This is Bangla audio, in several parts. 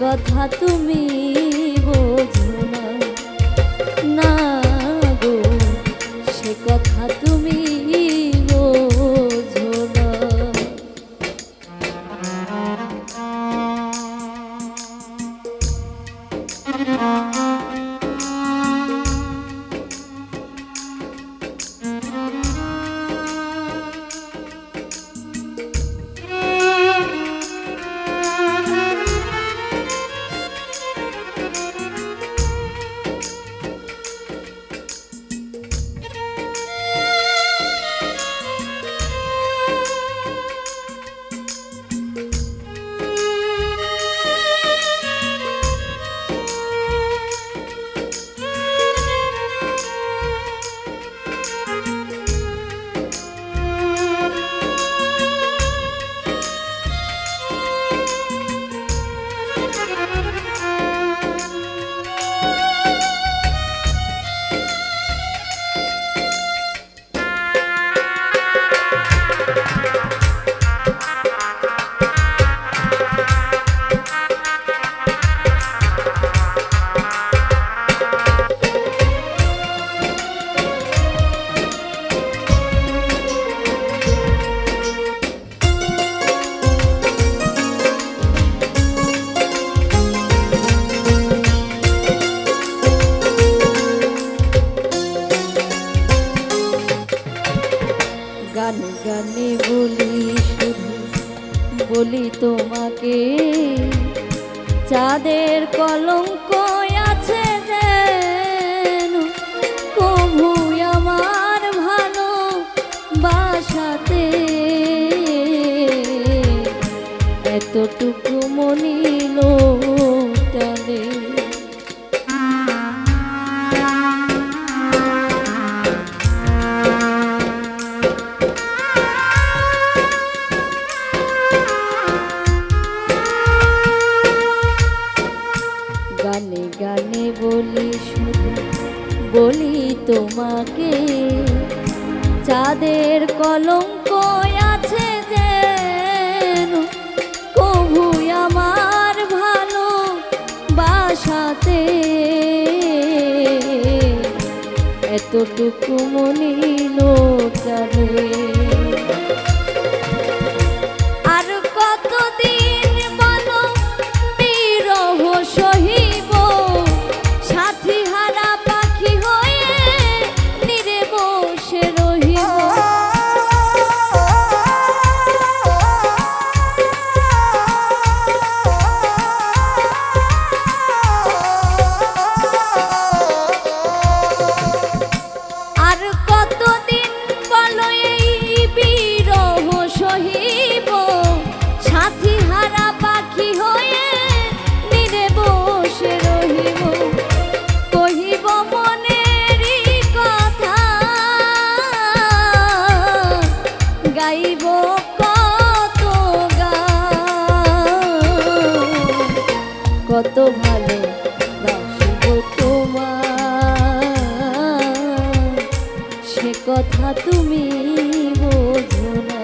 কথা তুমি বোঝো বলি তোমাকে চাঁদের কলঙ্ক আছে যে কভু আমার ভালো বাসাতে এতটুকু মনে লোটারে এত ভালো তোমার। সে কথা তুমি বোঝো না।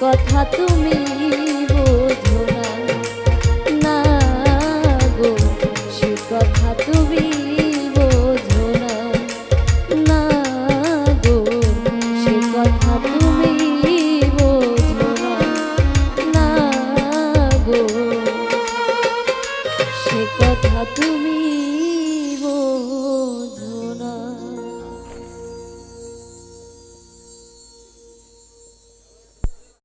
কথা তুমি বোঝো